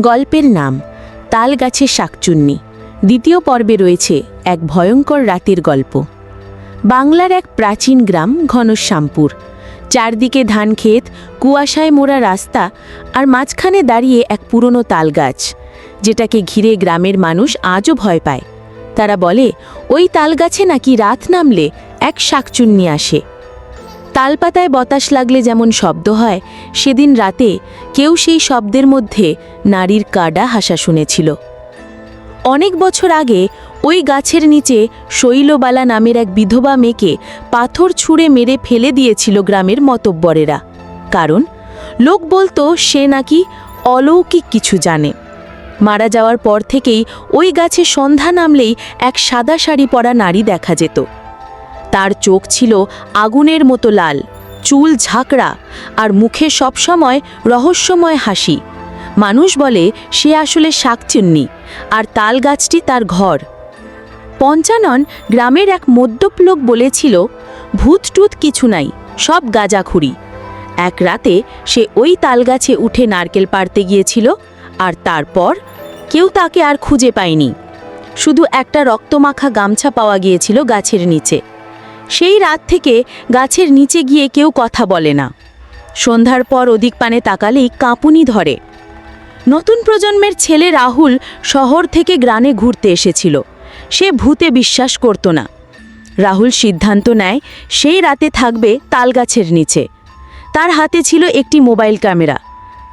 গল্পের নাম তাল গাছের শাকচুন্নি। দ্বিতীয় পর্বে রয়েছে এক ভয়ঙ্কর রাতের গল্প। বাংলার এক প্রাচীন গ্রাম ঘনশ্যামপুর। চারদিকে ধান ক্ষেত কুয়াশায় মোড়া রাস্তা আর মাঝখানে দাঁড়িয়ে এক পুরনো তাল গাছ যেটাকে ঘিরে গ্রামের মানুষ আজও ভয় পায়। তারা বলে, ওই তাল গাছে নাকি রাত নামলে এক শাকচুন্নি আসে। তালপাতায় বাতাস লাগলে যেমন শব্দ হয়, সেদিন রাতে কেউ সেই শব্দের মধ্যে নারীর কাডা হাসা শুনেছিল। অনেক বছর আগে ওই গাছের নিচে শৈলবালা নামের এক বিধবা মেয়েকে পাথর ছুঁড়ে মেরে ফেলে দিয়েছিল গ্রামের মতব্বরেরা। কারণ, লোক বলতো সে নাকি অলৌকিক কিছু জানে। মারা যাওয়ার পর থেকেই ওই গাছে সন্ধ্যা নামলেই এক সাদা শাড়ি পরা নারী দেখা যেত। তার চোখ ছিল আগুনের মতো লাল, চুল ঝাঁকড়া আর মুখে সবসময় রহস্যময় হাসি। মানুষ বলে সে আসলে শাকচুন্নি আর তাল গাছটি তার ঘর। পঞ্চানন গ্রামের এক মদ্যপ লোক বলেছিল, ভূতটুত কিছু নাই, সব গাজাখুরি। এক রাতে সে ওই তালগাছে উঠে নারকেল পাড়তে গিয়েছিল আর তারপর কেউ তাকে আর খুঁজে পায়নি। শুধু একটা রক্তমাখা গামছা পাওয়া গিয়েছিল গাছের নিচে। সেই রাত থেকে গাছের নিচে গিয়ে কেউ কথা বলে না। সন্ধ্যার পর অধিক পানে তাকালেই কাঁপুনি ধরে। নতুন প্রজন্মের ছেলে রাহুল শহর থেকে গ্রানে ঘুরতে এসেছিল। সে ভূতে বিশ্বাস করত না। রাহুল সিদ্ধান্ত নেয় সেই রাতে থাকবে তালগাছের নিচে। তার হাতে ছিল একটি মোবাইল ক্যামেরা।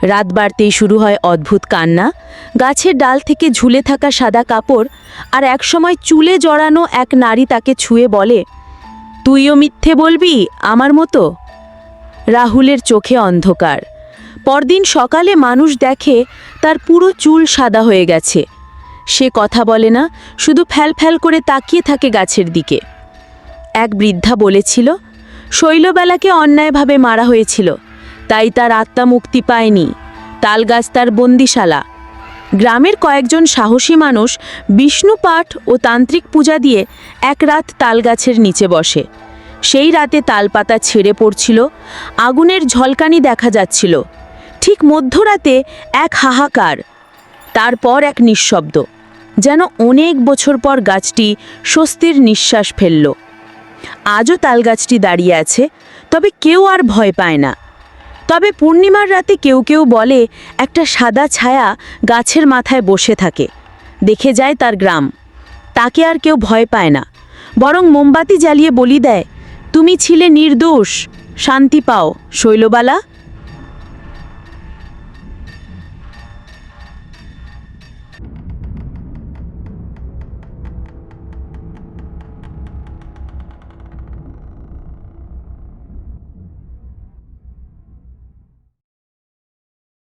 রাত বাড়তেই শুরু হয় অদ্ভুত কান্না। গাছের ডাল থেকে ঝুলে থাকা সাদা কাপড় আর একসময় চুলে জড়ানো এক নারী তাকে ছুঁয়ে বলে তুইও মিথ্যে বলবি, আমার মতো? রাহুলের চোখে অন্ধকার। পরদিন সকালে মানুষ দেখে তার পুরো চুল সাদা হয়ে গেছে। সে কথা বলে না, শুধু ফ্যাল ফ্যাল করে তাকিয়ে থাকে গাছের দিকে। এক বৃদ্ধা বলেছিল, শৈলবেলাকে অন্যায়ভাবে মারা হয়েছিল, তাই তার আত্মা মুক্তি পায়নি। তালগাছ তার বন্দিশালা গ্রামের কয়েকজন সাহসী মানুষ বিষ্ণু পাঠ ও তান্ত্রিক পূজা দিয়ে এক রাত তালগাছের নিচে বসে। সেই রাতে তালপাতা ছেড়ে পড়ছিল, আগুনের ঝলকানি দেখা যাচ্ছিল। ঠিক মধ্যরাতে এক হাহাকার, তারপর এক নিঃশব্দ, যেন অনেক বছর পর গাছটি স্বস্তির নিঃশ্বাস ফেলল। আজও তালগাছটি দাঁড়িয়ে আছে, তবে কেউ আর ভয় পায় না। তবে পূর্ণিমার রাতে কেউ কেউ বলে, একটা সাদা ছায়া গাছের মাথায় বসে থাকে। দেখে যায় তার গ্রাম। তাকে আর কেউ ভয় পায় না। বরং মোমবাতি জ্বালিয়ে বলি দেয়, তুমি ছিলে নির্দোষ, শান্তি পাও, শৈলবালা।